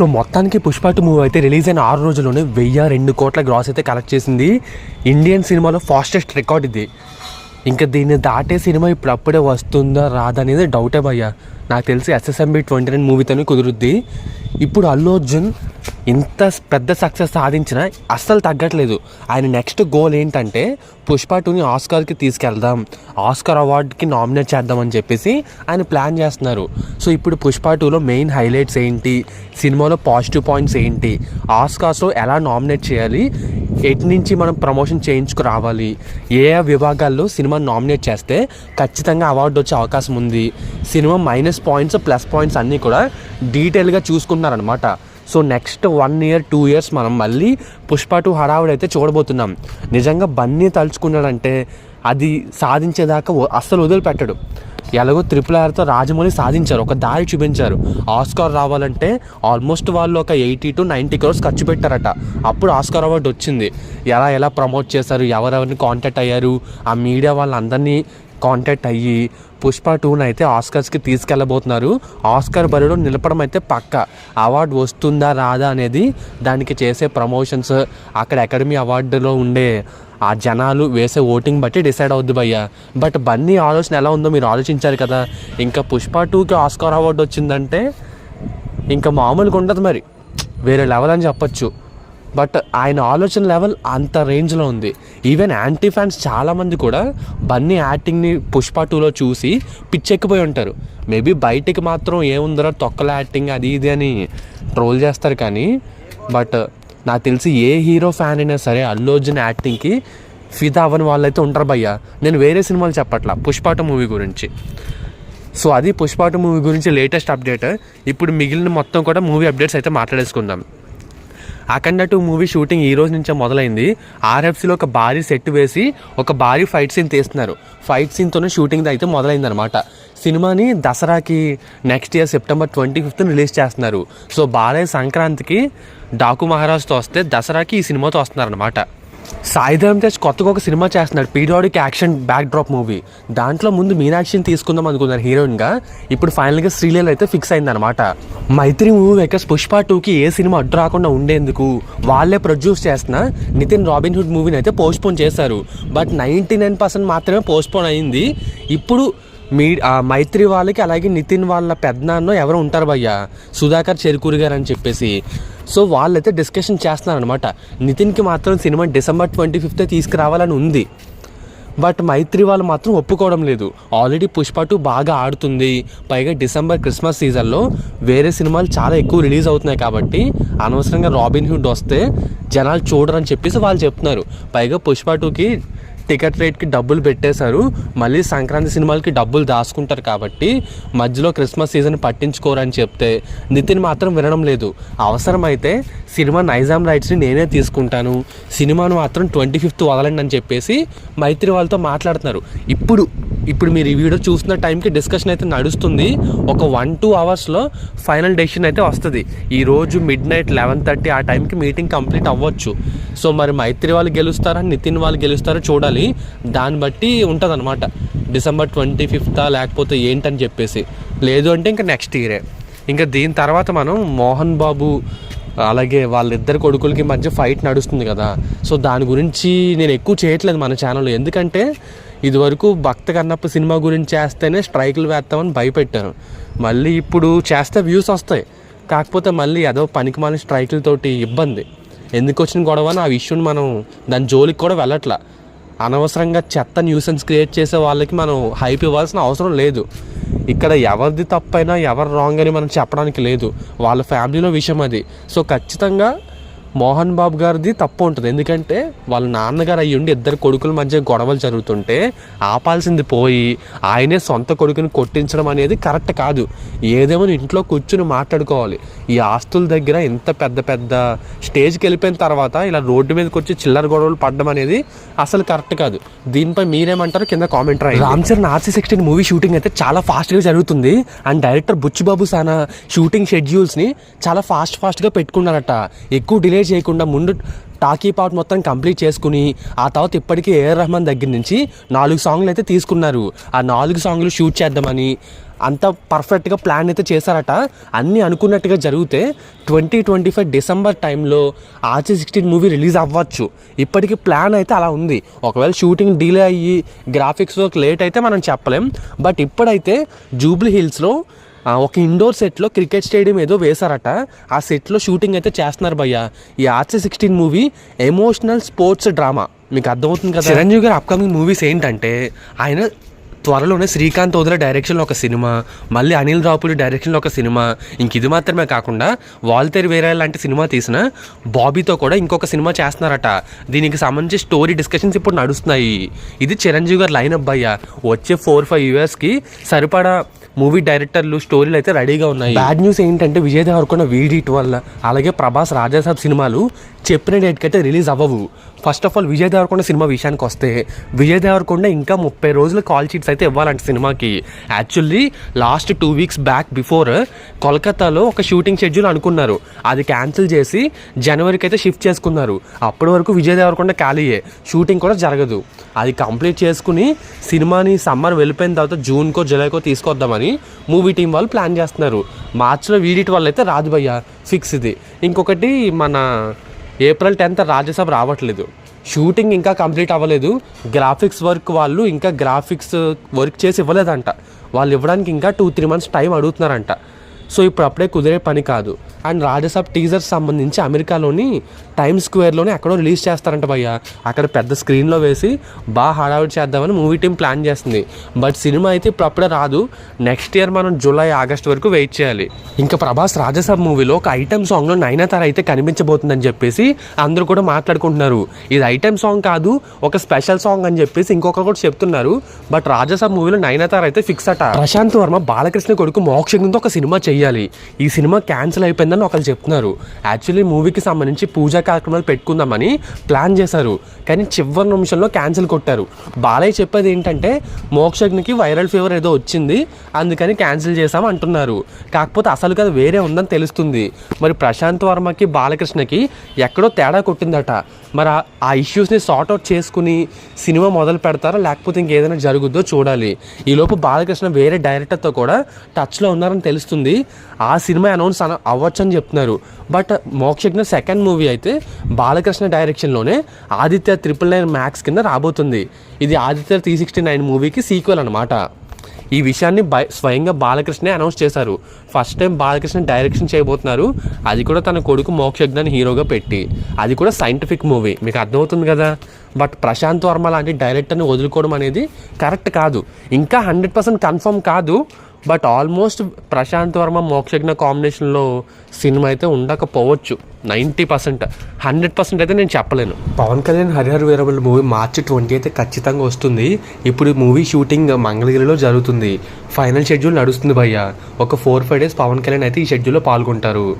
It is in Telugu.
సో మొత్తానికి పుష్ప టూ మూవీ అయితే రిలీజ్ అయిన ఆరు రోజుల్లోనే వెయ్యి రెండు కోట్ల గ్రాస్ అయితే కలెక్ట్ చేసింది. ఇండియన్ సినిమాలో ఫాస్టెస్ట్ రికార్డ్ ఇది. ఇంకా దీన్ని దాటే సినిమా ఇప్పుడు అప్పుడే వస్తుందా రాదా అనేది డౌటే భయ్యా. నాకు తెలిసి ఎస్ఎస్ఎంబి ట్వంటీ నైన్ మూవీతోనే కుదురుద్ది. ఇప్పుడు అల్లు అర్జున్ ఇంత పెద్ద సక్సెస్ సాధించినా అస్సలు తగ్గట్లేదు. ఆయన నెక్స్ట్ గోల్ ఏంటంటే పుష్ప టూని ఆస్కార్కి తీసుకెళ్దాం ఆస్కార్ అవార్డ్కి నామినేట్ చేద్దామని చెప్పేసి ఆయన ప్లాన్ చేస్తున్నారు. సో ఇప్పుడు పుష్ప టూలో మెయిన్ హైలైట్స్ ఏంటి? సినిమాలో పాజిటివ్ పాయింట్స్ ఏంటి? ఆస్కార్స్లో ఎలా నామినేట్ చేయాలి? ఎటు నుంచి మనం ప్రమోషన్ చేయించుకు రావాలి ఏ ఏ విభాగాల్లో సినిమా నామినేట్ చేస్తే ఖచ్చితంగా అవార్డు వచ్చే అవకాశం ఉంది? సినిమా మైనస్ పాయింట్స్ ప్లస్ పాయింట్స్ అన్నీ కూడా డీటెయిల్గా చూసుకుంటున్నారనమాట so next one year two years మనం మళ్ళీ పుష్ప టూ హడావుడి అయితే చూడబోతున్నాం. నిజంగా బన్నీ తలుచుకున్నాడంటే అది సాధించేదాకా అస్సలు వదిలిపెట్టడు. ఎలాగో త్రిపుల్ ఆర్తో రాజమౌళి సాధించారు ఒక దారి చూపించారు. ఆస్కార్ రావాలంటే ఆల్మోస్ట్ వాళ్ళు ఒక ఎయిటీ టు నైంటీ క్రోర్స్ ఖర్చు పెట్టారట. అప్పుడు ఆస్కార్ అవార్డు వచ్చింది. ఎలా ఎలా ప్రమోట్ చేశారు? ఎవరెవరిని కాంటాక్ట్ అయ్యారు? ఆ మీడియా వాళ్ళందరినీ కాంటాక్ట్ అయ్యి పుష్ప టూని అయితే ఆస్కర్స్కి తీసుకెళ్ళబోతున్నారు. ఆస్కార్ బరిలో నిలపడం అయితే పక్క. అవార్డు వస్తుందా రాదా అనేది దానికి చేసే ప్రమోషన్స్ అక్కడ అకాడమీ అవార్డులో ఉండే ఆ జనాలు వేసే ఓటింగ్ బట్టి డిసైడ్ అవుద్ది భయ్య. బట్ బన్నీ ఆలోచన ఎలా ఉందో మీరు ఆలోచించారు కదా. ఇంకా పుష్ప టూకి ఆస్కార్ అవార్డు వచ్చిందంటే ఇంకా మామూలుగా ఉండదు మరి. వేరే లెవెల్ అని చెప్పొచ్చు. బట్ ఆయన ఆలోచన లెవెల్ అంత రేంజ్లో ఉంది. ఈవెన్ యాంటీ ఫ్యాన్స్ చాలామంది కూడా బన్నీ యాక్టింగ్ని పుష్ప టూలో చూసి పిచ్చెక్కిపోయి ఉంటారు. మేబీ బయటికి మాత్రం ఏముందరో తొక్కల యాక్టింగ్ అది ఇది అని ట్రోల్ చేస్తారు కానీ బట్ నాకు తెలిసి ఏ హీరో ఫ్యాన్ అయినా సరే అల్లు అర్జున్ యాక్టింగ్కి ఫిదా అవ్వని వాళ్ళైతే ఉంటారు భయ్య. నేను వేరే సినిమాలు చెప్పట్లా పుష్పాట మూవీ గురించి. సో అది పుష్పాట మూవీ గురించి లేటెస్ట్ అప్డేట్. ఇప్పుడు మిగిలిన మొత్తం కూడా మూవీ అప్డేట్స్ అయితే మాట్లాడేసుకుందాం. అఖండ టూ మూవీ షూటింగ్ ఈ రోజు నుంచే మొదలైంది. ఆర్ఎఫ్సీలో ఒక భారీ సెట్ వేసి ఒక భారీ ఫైట్ సీన్ తీస్తున్నారు. ఫైట్ సీన్తోనే షూటింగ్ అయితే మొదలైంది అనమాట సినిమాని దసరాకి next year September twenty fifth release చేస్తున్నారు. సో బాలయ్య సంక్రాంతికి డాకు మహారాజ్తో వస్తే దసరాకి ఈ సినిమాతో వస్తున్నారనమాట సాయిధరం తేజ్ కొత్తగా ఒక సినిమా చేస్తున్నాడు. Periodic action backdrop movie దాంట్లో ముందు మీనాక్షిని తీసుకుందాం అనుకున్నారు హీరోయిన్గా. ఇప్పుడు ఫైనల్గా శ్రీలీల అయితే ఫిక్స్ అయిందనమాట మైత్రి మూవీ మేకర్స్ పుష్ప టూకి ఏ సినిమా అడ్డు రాకుండా ఉండేందుకు వాళ్ళే ప్రొడ్యూస్ చేస్తున్న నితిన్ రాబిన్ హుడ్ మూవీని అయితే పోస్ట్పోన్ చేశారు. బట్ నైంటీ నైన్ పర్సెంట్ మాత్రమే పోస్ట్పోన్ అయింది. ఇప్పుడు మీ మైత్రి వాళ్ళకి అలాగే నితిన్ వాళ్ళ పెద్దనాన్న ఎవరు ఉంటారు భయ్య. సుధాకర్ చెరుకూరి గారు అని చెప్పేసి. సో వాళ్ళైతే డిస్కషన్ చేస్తున్నారనమాట నితిన్కి మాత్రం సినిమా డిసెంబర్ ట్వంటీ ఫిఫ్త్ తీసుకురావాలని ఉంది. బట్ మైత్రి వాళ్ళు మాత్రం ఒప్పుకోవడం లేదు. ఆల్రెడీ పుష్ప టూ బాగా ఆడుతుంది. పైగా డిసెంబర్ క్రిస్మస్ సీజన్లో వేరే సినిమాలు చాలా ఎక్కువ రిలీజ్ అవుతున్నాయి కాబట్టి అనవసరంగా రాబిన్ హుడ్ వస్తే జనాలు చూడరని చెప్పేసి వాళ్ళు చెప్తున్నారు. పైగా పుష్ప టూకి టికెట్ రేట్కి డబ్బులు పెట్టేశారు. మళ్ళీ సంక్రాంతి సినిమాలకి డబ్బులు దాచుకుంటారు కాబట్టి మధ్యలో క్రిస్మస్ సీజన్ పట్టించుకోరని చెప్తే నితిన్ మాత్రం వినడం లేదు. అవసరమైతే సినిమా నైజాం రైట్స్ని నేనే తీసుకుంటాను. సినిమాను మాత్రం ట్వంటీ ఫిఫ్త్ వదలండి అని చెప్పేసి మైత్రి వాళ్ళతో మాట్లాడుతున్నారు. ఇప్పుడు ఇప్పుడు మీరు ఈ వీడియో చూస్తున్న టైంకి డిస్కషన్ అయితే నడుస్తుంది. ఒక వన్ టూ అవర్స్లో ఫైనల్ డెసిషన్ అయితే వస్తుంది. ఈరోజు మిడ్ నైట్ లెవెన్ థర్టీ ఆ టైంకి మీటింగ్ కంప్లీట్ అవ్వచ్చు. సో మరి మైత్రి వాళ్ళు గెలుస్తారా నితిన్ వాళ్ళు గెలుస్తారో చూడాలి. దాన్ని బట్టి ఉంటుంది అనమాట డిసెంబర్ ట్వంటీ ఫిఫ్తా లేకపోతే ఏంటని చెప్పేసి. లేదు అంటే ఇంకా నెక్స్ట్ ఇయరే ఇంకా దీని తర్వాత మనం మోహన్ బాబు అలాగే వాళ్ళిద్దరు కొడుకులకి మధ్య ఫైట్ నడుస్తుంది కదా. సో దాని గురించి నేను ఎక్కువ చేయట్లేదు మన ఛానల్లో ఎందుకంటే ఇదివరకు భక్త కన్నప్ప సినిమా గురించి చేస్తేనే స్ట్రైకులు వేస్తామని భయపెట్టాను. మళ్ళీ ఇప్పుడు చేస్తే వ్యూస్ వస్తాయి. కాకపోతే మళ్ళీ ఏదో పనికిమాలిన స్ట్రైకులతోటి ఇబ్బంది. ఎందుకు వచ్చిన గొడవ అని ఆ ఇష్యూని మనం దాని జోలికి కూడా వెళ్ళట్లా. అనవసరంగా చెత్త న్యూసెన్స్ క్రియేట్ చేసే వాళ్ళకి మనం హైప్ ఇవ్వాల్సిన అవసరం లేదు. ఇక్కడ ఎవరిది తప్పైనా ఎవరు రాంగ్ అని మనం చెప్పడానికి లేదు. వాళ్ళ ఫ్యామిలీలో విషయం అది. సో ఖచ్చితంగా మోహన్ బాబు గారిది తప్పు ఉంటుంది. ఎందుకంటే వాళ్ళ నాన్నగారు అయ్యుండి ఇద్దరు కొడుకుల మధ్య గొడవలు జరుగుతుంటే ఆపాల్సింది పోయి ఆయనే సొంత కొడుకుని కొట్టించడం అనేది కరెక్ట్ కాదు. ఏదేమో ఇంట్లో కూర్చుని మాట్లాడుకోవాలి. ఈ ఆస్తుల దగ్గర ఇంత పెద్ద పెద్ద స్టేజ్కి వెళ్ళిపోయిన తర్వాత ఇలా రోడ్డు మీదకి వచ్చి చిల్లర గొడవలు పడడం అనేది అసలు కరెక్ట్ కాదు. దీనిపై మీరేమంటారు కింద కామెంట్ రాయి Ram Charan RC sixteen movie shooting అయితే చాలా ఫాస్ట్గా జరుగుతుంది. And director Buchibabu Sana shooting షెడ్యూల్స్ని చాలా ఫాస్ట్ ఫాస్ట్గా పెట్టుకున్నారట. ఎక్కువ డిలే డిలే చేయకుండా ముందు టాకీ పార్ట్ మొత్తం కంప్లీట్ చేసుకుని ఆ తర్వాత ఇప్పటికీ ఏఆర్ రెహమాన్ దగ్గర నుంచి నాలుగు సాంగ్లు అయితే తీసుకున్నారు. ఆ నాలుగు సాంగ్లు షూట్ చేద్దామని అంత పర్ఫెక్ట్గా ప్లాన్ అయితే చేశారట. అన్నీ అనుకున్నట్టుగా జరిగితే ట్వంటీ ట్వంటీ ఫైవ్ డిసెంబర్ టైంలో ఆర్చి సిక్స్టీన్ మూవీ రిలీజ్ అవ్వచ్చు. ఇప్పటికీ ప్లాన్ అయితే అలా ఉంది. ఒకవేళ షూటింగ్ డిలే అయ్యి గ్రాఫిక్స్ వర్క్ లేట్ అయితే మనం చెప్పలేం. బట్ ఇప్పుడైతే జూబ్లీ హిల్స్లో ఒక ఇండోర్ సెట్లో క్రికెట్ స్టేడియం ఏదో వేశారట. ఆ సెట్లో షూటింగ్ అయితే చేస్తున్నారు భయ్య. ఈ RC sixteen movie emotional sports drama. మీకు అర్థమవుతుంది కదా? చిరంజీవి గారి అప్కమింగ్ మూవీస్ ఏంటంటే ఆయన త్వరలోనే శ్రీకాంత్ వదిలే డైరెక్షన్లో ఒక సినిమా మళ్ళీ అనిల్ రావుపూడి డైరెక్షన్లో ఒక సినిమా. ఇంక ఇది మాత్రమే కాకుండా వాల్తేరు వేరే లాంటి సినిమా తీసిన బాబీతో కూడా ఇంకొక సినిమా చేస్తున్నారట. దీనికి సంబంధించి స్టోరీ డిస్కషన్స్ ఇప్పుడు నడుస్తున్నాయి. ఇది చిరంజీవి గారు లైన్ అబ్బాయ్యా. వచ్చే ఫోర్ ఫైవ్ ఇయర్స్కి సరిపడా మూవీ డైరెక్టర్లు స్టోరీలు అయితే రెడీగా ఉన్నాయి. బ్యాడ్ న్యూస్ ఏంటంటే విజయ్ దేవరకొండ వీడిట్ వల్ల అలాగే ప్రభాస్ రాజాసాబ్ సినిమాలు చెప్పిన డేట్కి అయితే రిలీజ్ అవ్వవు. First of all Vijay Deverakonda cinema విషయానికి వస్తే విజయ్ దేవరకొండ ఇంకా ముప్పై రోజులు కాల్ షీట్స్ అయితే ఇవ్వాలంట సినిమాకి. Actually last two weeks back before కోల్కతాలో ఒక షూటింగ్ షెడ్యూల్ అనుకున్నారు. అది క్యాన్సిల్ చేసి జనవరికి అయితే షిఫ్ట్ చేసుకున్నారు. అప్పటి వరకు విజయ్ దేవరకొండ ఖాళీయే షూటింగ్ కూడా జరగదు. అది కంప్లీట్ చేసుకుని సినిమాని సమ్మర్ వెళ్ళిపోయిన తర్వాత జూన్కో జూలైకో తీసుకొద్దామని మూవీ టీం వాళ్ళు ప్లాన్ చేస్తున్నారు. మార్చిలో వీడిటి వాళ్ళు అయితే రాదు భయ్య ఫిక్స్ ఇది. ఇంకొకటి మన ఏప్రిల్ టెన్త్ రాజ్యసభ రావట్లేదు. షూటింగ్ ఇంకా కంప్లీట్ అవ్వలేదు. గ్రాఫిక్స్ వర్క్ వాళ్ళు ఇంకా గ్రాఫిక్స్ వర్క్ చేసి ఇవ్వలేదంట. వాళ్ళు ఇవ్వడానికి ఇంకా టూ త్రీ మంత్స్ టైం అడుగుతున్నారంట. సో ఇప్పుడు అప్పుడే కుదిరే పని కాదు. అండ్ రాజసాబ్ టీజర్స్ సంబంధించి అమెరికాలోని టైమ్ స్క్వేర్లోనే ఎక్కడో రిలీజ్ చేస్తారంట భయ్య. అక్కడ పెద్ద స్క్రీన్లో వేసి బాగా హడావిడి చేద్దామని మూవీ టీం ప్లాన్ చేస్తుంది. బట్ సినిమా అయితే ఇప్పుడు అప్పుడే రాదు. నెక్స్ట్ ఇయర్ మనం జూలై ఆగస్ట్ వరకు వెయిట్ చేయాలి. ఇంకా ప్రభాస్ రాజసాబ్ మూవీలో ఒక ఐటమ్ సాంగ్లో నైనాతార అయితే కనిపించబోతుందని చెప్పేసి అందరూ కూడా మాట్లాడుకుంటున్నారు. ఇది ఐటమ్ సాంగ్ కాదు ఒక స్పెషల్ సాంగ్ అని చెప్పేసి ఇంకొకరు కూడా చెప్తున్నారు. బట్ రాజసాబ్ మూవీలో నైనాతార అయితే ఫిక్స్ అట. ప్రశాంత్ వర్మ బాలకృష్ణ కొడుకు మోక్షంతో ఒక సినిమా చెయ్యి చెయ్యాలి ఈ సినిమా క్యాన్సిల్ అయిపోయిందని ఒకరు చెప్తున్నారు. యాక్చువల్లీ మూవీకి సంబంధించి పూజా కార్యక్రమాలు పెట్టుకుందామని ప్లాన్ చేశారు. కానీ చివరి నిమిషంలో క్యాన్సిల్ కొట్టారు. బాలయ్య చెప్పేది ఏంటంటే మోక్షజ్ఞకి వైరల్ ఫీవర్ ఏదో వచ్చింది అందుకని క్యాన్సిల్ చేశాం అంటున్నారు. కాకపోతే అసలు కదా వేరే ఉందని తెలుస్తుంది. మరి ప్రశాంత్ వర్మకి బాలకృష్ణకి ఎక్కడో తేడా కొట్టిందట. మరి ఆ- ఇష్యూస్ని సార్ట్ అవుట్ చేసుకుని సినిమా మొదలు పెడతారా? లేకపోతే ఇంకేదైనా జరుగుద్దో చూడాలి. ఈలోపు బాలకృష్ణ వేరే డైరెక్టర్తో కూడా టచ్లో ఉన్నారని తెలుస్తుంది. ఆ సినిమా అనౌన్స్ అన అవ్వచ్చు అని చెప్తున్నారు. బట్ మోక్షజ్ఞ సెకండ్ మూవీ అయితే బాలకృష్ణ డైరెక్షన్లోనే ఆదిత్య త్రిపుల్ నైన్ మ్యాక్స్ కింద రాబోతుంది. ఇది ఆదిత్య త్రీ సిక్స్టీ నైన్ మూవీకి సీక్వెల్ అనమాట ఈ విషయాన్ని బై స్వయంగా బాలకృష్ణే అనౌన్స్ చేశారు. ఫస్ట్ టైం బాలకృష్ణ డైరెక్షన్ చేయబోతున్నారు. అది కూడా తన కొడుకు మోక్షజ్ఞాన్ని హీరోగా పెట్టి. అది కూడా సైంటిఫిక్ మూవీ. మీకు అర్థమవుతుంది కదా? బట్ ప్రశాంత్ వర్మ లాంటి డైరెక్టర్ని వదులుకోవడం అనేది కరెక్ట్ కాదు. ఇంకా హండ్రెడ్ పర్సెంట్ కన్ఫర్మ్ కాదు. బట్ ఆల్మోస్ట్ ప్రశాంత్ వర్మ మోక్షజ్ఞ కాంబినేషన్లో సినిమా అయితే ఉండకపోవచ్చు. Ninety percent. హండ్రెడ్ పర్సెంట్ అయితే నేను చెప్పలేను. Pawan Kalyan Harihar Veerabal movie March twenty అయితే ఖచ్చితంగా వస్తుంది. ఇప్పుడు మూవీ షూటింగ్ మంగళగిరిలో జరుగుతుంది. ఫైనల్ షెడ్యూల్ నడుస్తుంది భయ్య. ఒక four five days Pawan Kalyan అయితే ఈ షెడ్యూల్లో పాల్గొంటారు.